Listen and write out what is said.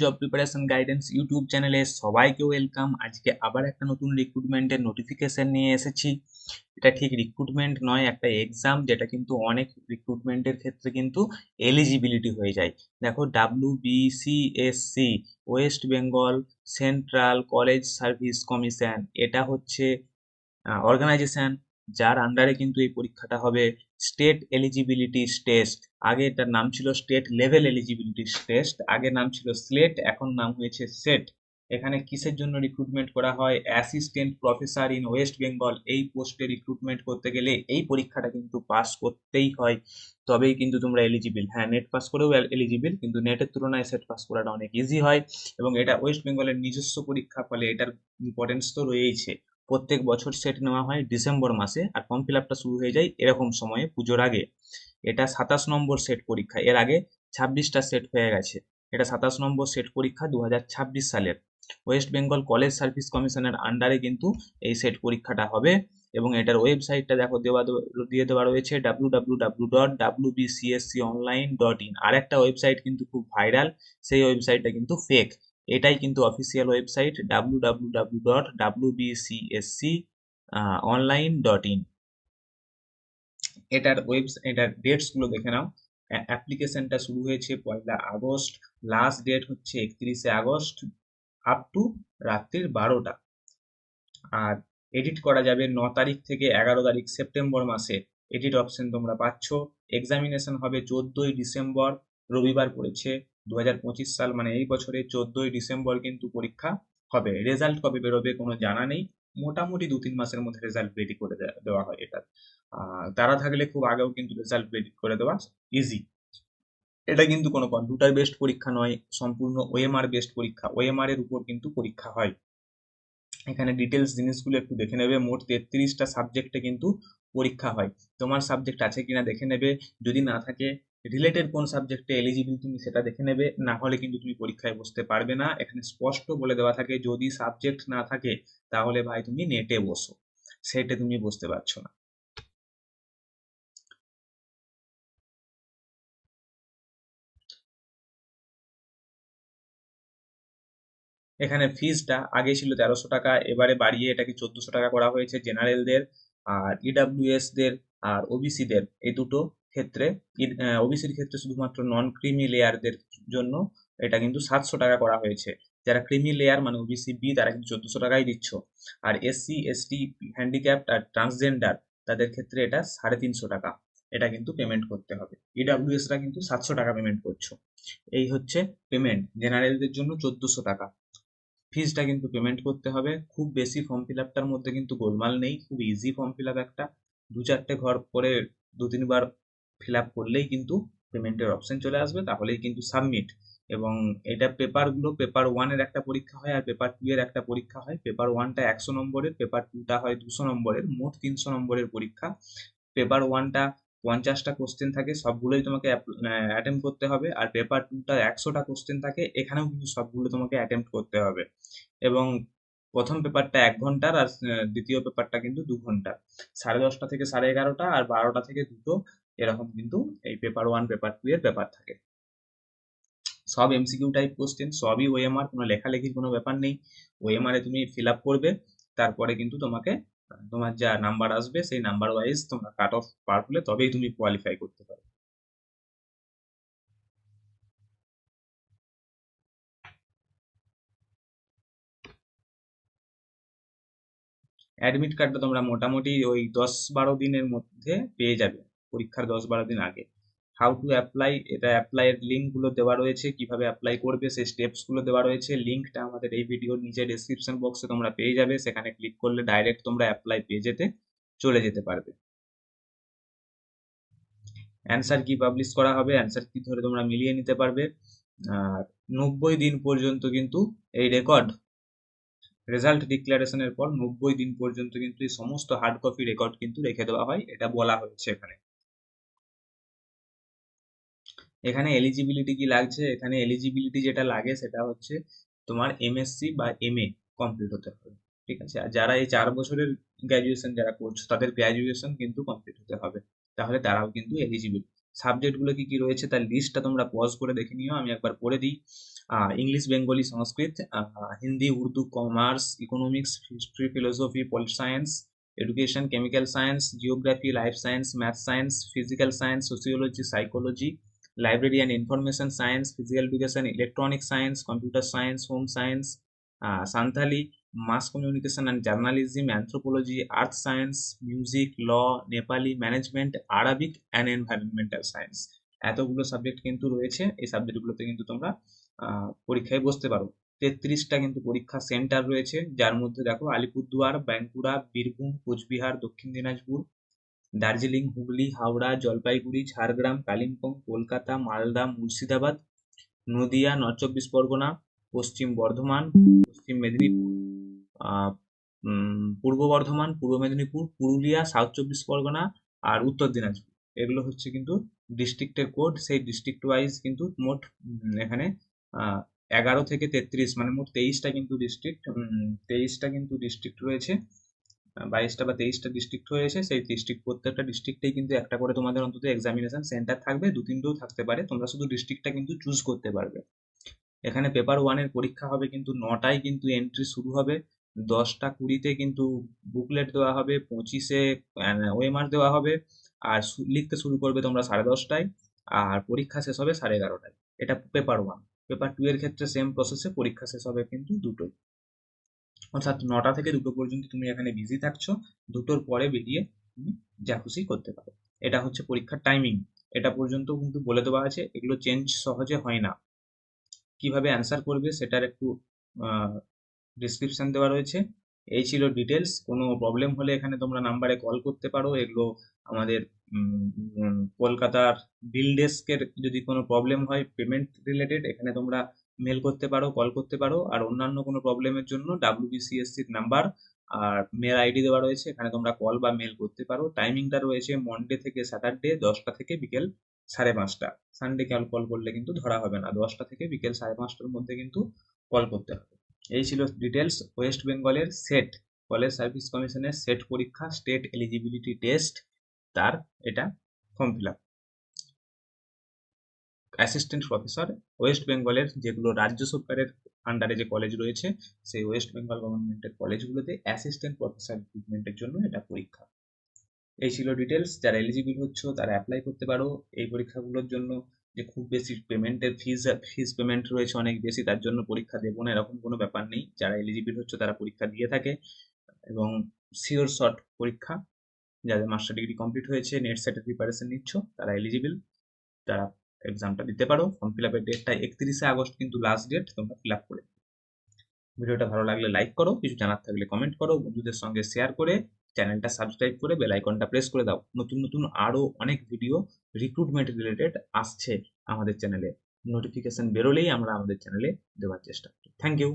Job preparation guidance YouTube চ্যানেলে সবাইকে welcome আজকে আবার একটা নতুন রিক্রুটমেন্টের নোটিফিকেশন নিয়ে এসেছি। এটা ঠিক রিক্রুটমেন্ট নয়, একটা এক্সাম যেটা কিন্তু অনেক রিক্রুটমেন্টের ক্ষেত্রে কিন্তু এলিজিবিলিটি হয়ে যায়। দেখো W BCSC west Bengal central college service commission এটা হচ্ছে অর্গানাইজেশন যার আন্ডারে কিন্তু এই পরীক্ষাটা হবে স্টেট এলিজিবিলিটি টেস্ট আগে এটার নাম ছিল স্টেট লেভেল এলিজিবিলিটি টেস্ট আগে নাম ছিল স্লেট এখন নাম হয়েছে সেট এখানে কিসের জন্য রিক্রুটমেন্ট করা হয়? Assistant professor in west Bengal এই পোস্টে রিক্রুটমেন্ট করতে গেলে এই পরীক্ষাটা কিন্তু পাস করতেই হয়। তবেই কিন্তু তোমরা এলিজিবল হ্যাঁ নেট পাস করেও এলিজিবল কিন্তু নেটের তুলনায় সেট পাস করাটা অনেক ইজি হয়। এবং এটা ওয়েস্ট বেঙ্গলের নিজস্ব পরীক্ষা ফলে এটার ইম্পর্টেন্স তো রয়েইছে। প্রত্যেক বছর সেট নেওয়া হয় ডিসেম্বর মাসে আর ফর্ম ফিল আপটা শুরু হয়ে যায় এরকম সময়ে পুজোর আগে। এটা সাতাশ নম্বর সেট পরীক্ষা। এর আগে ছাব্বিশটা সেট হয়ে গেছে। এটা সাতাশ নম্বর সেট পরীক্ষা দু হাজার ছাব্বিশ সালের। ওয়েস্ট বেঙ্গল কলেজ সার্ভিস কমিশনের আন্ডারে কিন্তু এই সেট পরীক্ষাটা হবে এবং এটার ওয়েবসাইটটা দেখো দেওয়া দিয়ে দেওয়া রয়েছে W W W dot W BCSC online dot in আর একটা ওয়েবসাইট কিন্তু খুব ভাইরাল সেই ওয়েবসাইটটা কিন্তু ফেক এটাই কিন্তু official website W W W dot W BCSC online dot in এটার ওয়েবস এটার ডেটসগুলো দেখে নাও। অ্যাপ্লিকেশনটা শুরু হয়েছে পয়লা আগস্ট লাস্ট ডেট হচ্ছে একত্রিশে আগস্ট আপ টু রাত্রির বারোটা। আর এডিট করা যাবে ন তারিখ থেকে এগারো তারিখ সেপ্টেম্বর মাসে। এডিট অপশন তোমরা পাচ্ছ। এক্সামিনেশন হবে চোদ্দোই ডিসেম্বর, রবিবার পড়েছে। দু হাজার পঁচিশ সাল মানে এই বছরে চোদ্দোই ডিসেম্বর কিন্তু পরীক্ষা হবে। রেজাল্ট কবে বেরোবে কোনো জানা নেই। মোটামুটি দু তিন মাসের মধ্যে রেজাল্ট রেডি করে দেওয়া হয় এটা। তারা থাকলে খুব আগেও কিন্তু রেজাল্ট রেডি করে দেওয়া ইজি এটা কিন্তু কোনো কম্পিউটার বেসড পরীক্ষা নয়, সম্পূর্ণ ওএমআর বেসড পরীক্ষা। ওএমআর এর উপর কিন্তু পরীক্ষা হয়। এখানে ডিটেলস জিনিসগুলো একটু দেখে নেবে। মোট তেত্রিশটা সাবজেক্টে কিন্তু পরীক্ষা হয়। তোমার সাবজেক্ট আছে কিনা দেখে নেবে। যদি না থাকে রিলেটেড কোন সাবজেক্টে এলিজিবল তুমি সেটা দেখে নেবে, না হলে কিন্তু তুমি পরীক্ষায় বসতে পারবে না। এখানে স্পষ্ট বলে দেওয়া থাকে, যদি সাবজেক্ট না থাকে, তাহলে ভাই তুমি নেটে বসো। সেটে তুমি বসতে পারছ না। এখানে ফিজটা আগে ছিল তেরোশো টাকা, এবারে বাড়িয়ে এটাকে চোদ্দশো টাকা করা হয়েছে জেনারেলদের আর ইডাব্লিউএস দের, আর ওবিসিদের এই দুটো ক্ষেত্রে ওবিসির ক্ষেত্রে শুধুমাত্র নন ক্রিমি লেয়ারদের জন্য এটা কিন্তু সাতশো টাকা করা হয়েছে। যারা ক্রিমি লেয়ার মানে ওবিসি বি তারা কিন্তু চোদ্দশো টাকাই দিচ্ছ। আর এসসি এসটি হ্যান্ডিক্যাপ্ট আর ট্রান্সজেন্ডার তাদের ক্ষেত্রে এটা সাড়ে তিনশো টাকা। এটা কিন্তু পেমেন্ট করতে হবে। ইডাব্লিউএসরা কিন্তু সাতশো টাকা পেমেন্ট করছ। এই হচ্ছে পেমেন্ট জেনারেলদের জন্য চোদ্দশো টাকা। ফিজটা কিন্তু পেমেন্ট করতে হবে। খুব বেশি ফর্ম ফিল আপটার মধ্যে কিন্তু গোলমাল নেই। খুব ইজি ফর্ম ফিল আপ একটা। দু চারটে ঘর করে দু তিনবার ফিল আপ করলেই কিন্তু পেমেন্টের অপশন চলে আসবে, তাহলেই কিন্তু সাবমিট এবং এটা পেপারগুলো পেপার ওয়ানের একটা পরীক্ষা হয় আর পেপার টু এর একটা পরীক্ষা হয়। পেপার ওয়ানটা একশো নম্বরের পেপার টুটা হয় দুশো নম্বরের, মোট তিনশো নম্বরের পরীক্ষা। পেপার ওয়ানটা পঞ্চাশটা কোশ্চেন থাকে, সবগুলোই তোমাকে অ্যাটেম্প করতে হবে। আর পেপার টুটা একশোটা কোশ্চেন থাকে, এখানেও কিন্তু সবগুলো তোমাকে অ্যাটেম্প করতে হবে। এবং প্রথম পেপারটা এক ঘণ্টার আর দ্বিতীয় পেপারটা কিন্তু দু ঘণ্টার। সাড়ে দশটা থেকে সাড়ে এগারোটা আর বারোটা থেকে দুটো এরকম কিন্তু এই পেপার ওয়ান পেপার টু এর পেপার থাকে। সব এমসিকিউ টাইপ কোশ্চেন সবই ওএমআর কোনো লেখালেখির কোনো ব্যাপার নেই। ওএমআর এ তুমি ফিল আপ করবে, তারপরে কিন্তু তোমাকে, তোমার যা নাম্বার আসবে, সেই নাম্বার ওয়াইজ তোমরা কাট অফ পার হলে তবেই তুমি কোয়ালিফাই করতে পারবে। অ্যাডমিট কার্ডটা তোমরা মোটামুটি ওই দশ বারো দিনের মধ্যে পেয়ে যাবে, পরীক্ষার দশ বারো দিন আগে। হাউ টু অ্যাপ্লাই এটা অ্যাপ্লাইয়ের লিঙ্কগুলো দেওয়া রয়েছে, কীভাবে অ্যাপ্লাই করবে, সেই স্টেপসগুলো দেওয়া রয়েছে। লিঙ্কটা আমাদের এই ভিডিওর নিচে ডেসক্রিপশন বক্সে তোমরা পেয়ে যাবে। সেখানে ক্লিক করলে ডাইরেক্ট তোমরা অ্যাপ্লাই পেজেতে চলে যেতে পারবে। অ্যান্সার কি পাবলিশ করা হবে? অ্যান্সার কি ধরে তোমরা মিলিয়ে নিতে পারবে? আর নব্বই দিন পর্যন্ত কিন্তু এই রেকর্ড রেজাল্ট ডিক্লারেশনের পর নব্বই দিন পর্যন্ত কিন্তু এই সমস্ত হার্ড কপি রেকর্ড কিন্তু রেখে দেওয়া হয়, এটা বলা হয়েছে এখানে। এখানে এলিজিবিলিটি কি লাগছে? এখানে এলিজিবিলিটি যেটা লাগে সেটা হচ্ছে তোমার এমএসসি বা এমএ কমপ্লিট হতে হবে, ঠিক আছে? আর যারা এই চার বছরের গ্র্যাজুয়েশন যারা করছ, তাদের গ্র্যাজুয়েশন কিন্তু কমপ্লিট হতে হবে। তাহলে তারাও কিন্তু এলিজিবল সাবজেক্টগুলো কি কি রয়েছে তার লিস্টটা তোমরা পজ করে দেখে নিও, আমি একবার পড়ে দিই। English Bengali Sanskrit Hindi Urdu commerce economics history philosophy political science education chemical science geography life science math science physical science sociology psychology library and information science physical education electronic science computer science home science Santhali mass communication and journalism anthropology earth science music law Nepali management Arabic and environmental science এতগুলো subject কিন্তু রয়েছে, এই সাবজেক্টগুলোতে কিন্তু তোমরা পরীক্ষায় বসতে পারো। তেত্রিশটা কিন্তু পরীক্ষা সেন্টার রয়েছে, যার মধ্যে দেখো আলিপুরদুয়ার বাঁকুড়া বীরভূম, কোচবিহার, দক্ষিণ দিনাজপুর, দার্জিলিং, হুগলি, হাওড়া, জলপাইগুড়ি, ঝাড়গ্রাম, কালিম্পং, কলকাতা, মালদা, মুর্শিদাবাদ, নদিয়া, নর্থ চব্বিশ পরগনা পশ্চিম বর্ধমান, পশ্চিম মেদিনীপুর পূর্ব বর্ধমান, পূর্ব মেদিনীপুর, পুরুলিয়া সাউথ চব্বিশ পরগনা আর উত্তর দিনাজপুর। এগুলো হচ্ছে কিন্তু ডিস্ট্রিক্টের কোড সেই ডিস্ট্রিক্ট ওয়াইজ কিন্তু মোট এখানে এগারো থেকে তেত্রিশ মানে মোট তেইশটা কিন্তু ডিস্ট্রিক্ট তেইশটা কিন্তু ডিস্ট্রিক্ট রয়েছে। বাইশটা বা তেইশটা ডিস্ট্রিক্ট রয়েছে সেই ডিস্ট্রিক্ট প্রত্যেকটা ডিস্ট্রিক্টেই কিন্তু একটা করে তোমাদের অন্তত এক্সামিনেশন সেন্টার থাকবে। দু তিনটেও থাকতে পারে। তোমরা শুধু ডিস্ট্রিক্টটা কিন্তু চুজ করতে পারবে। এখানে পেপার ওয়ানের পরীক্ষা হবে কিন্তু নটায় কিন্তু এন্ট্রি শুরু হবে, দশটা কুড়িতে কিন্তু বুকলেট দেওয়া হবে, পঁচিশে ওয়েমার দেওয়া হবে, আর লিখতে শুরু করবে তোমরা সাড়ে দশটায়, আর পরীক্ষা শেষ হবে সাড়ে এগারোটায়। এটা পেপার ওয়ান পেপার টু এর ক্ষেত্রে সেম প্রসেসে পরীক্ষা শেষ হবে কিন্তু দুটোই অর্থাৎ নটা থেকে দুটো পর্যন্ত তুমি এখানে বিজি থাকছো, দুটোর পরে বেরিয়ে তুমি যা খুশি করতে পারো। এটা হচ্ছে পরীক্ষার টাইমিং এটা পর্যন্ত কিন্তু বলে দেওয়া আছে, এগুলো চেঞ্জ সহজে হয় না। কীভাবে অ্যান্সার করবে সেটার একটু ডিসক্রিপশন দেওয়া রয়েছে। এই ছিল ডিটেলস কোনো প্রবলেম হলে এখানে তোমরা নাম্বারে কল করতে পারো। এগুলো আমাদের কলকাতার বিল ডেস্কের যদি কোনো প্রবলেম হয় পেমেন্ট রিলেটেড এখানে তোমরা মেল করতে পারো কল করতে পারো। আর অন্যান্য কোনো প্রবলেমের জন্য ডাব্লিউবিসিএসসির নাম্বার আর মেল আইডি দেওয়া রয়েছে। এখানে তোমরা কল বা মেল করতে পারো। টাইমিংটা রয়েছে মন্ডে থেকে স্যাটারডে দশটা থেকে বিকেল সাড়ে পাঁচটা। সানডে কল কল করলে কিন্তু ধরা হবে না। দশটা থেকে বিকেল সাড়ে পাঁচটার মধ্যে কিন্তু কল করতে হবে। এই ছিল ডিটেলস ওয়েস্ট বেঙ্গলের সেট কলেজ সার্ভিস কমিশনের সেট পরীক্ষা স্টেট এলিজিবিলিটি টেস্ট তার এটা form fill up assistant professor west বেঙ্গলের যেগুলো রাজ্য সরকারের আন্ডারে যে কলেজ রয়েছে, সেই ওয়েস্ট বেঙ্গল গভর্নমেন্টের কলেজগুলোতে অ্যাসিস্ট্যান্ট প্রফেসর রিক্রুটমেন্টের জন্য এটা পরীক্ষা। এই ছিল ডিটেলস যারা এলিজিবল হচ্ছ, তারা অ্যাপ্লাই করতে পারো। এই পরীক্ষাগুলোর জন্য যে খুব বেশি পেমেন্টের ফিজ ফিজ পেমেন্ট রয়েছে অনেক বেশি, তার জন্য পরীক্ষা দেবো না, এরকম কোনো ব্যাপার নেই। যারা এলিজিবল হচ্ছে, তারা পরীক্ষা দিয়ে থাকে এবং সিওর শর্ট পরীক্ষা। যাদের মাস্টার ডিগ্রি কমপ্লিট হয়েছে নেট সেটের প্রিপারেশন নিচ্ছ, তারা এলিজিবল তারা এক্সামটা দিতে পারো ফর্ম ফিল আপের ডেটটা একত্রিশে আগস্ট, কিন্তু লাস্ট ডেট তোমরা ফিল আপ করে ভিডিওটা ভালো লাগলে লাইক করো, কিছু জানার থাকলে কমেন্ট করো, বন্ধুদের সঙ্গে শেয়ার করে চ্যানেলটা সাবস্ক্রাইব করে বেল আইকনটা প্রেস করে দাও। নতুন নতুন আরও অনেক ভিডিও রিক্রুটমেন্ট রিলেটেড আসছে আমাদের চ্যানেলে নোটিফিকেশন বেরোলেই আমরা আমাদের চ্যানেলে দেওয়ার চেষ্টা করি থ্যাংক ইউ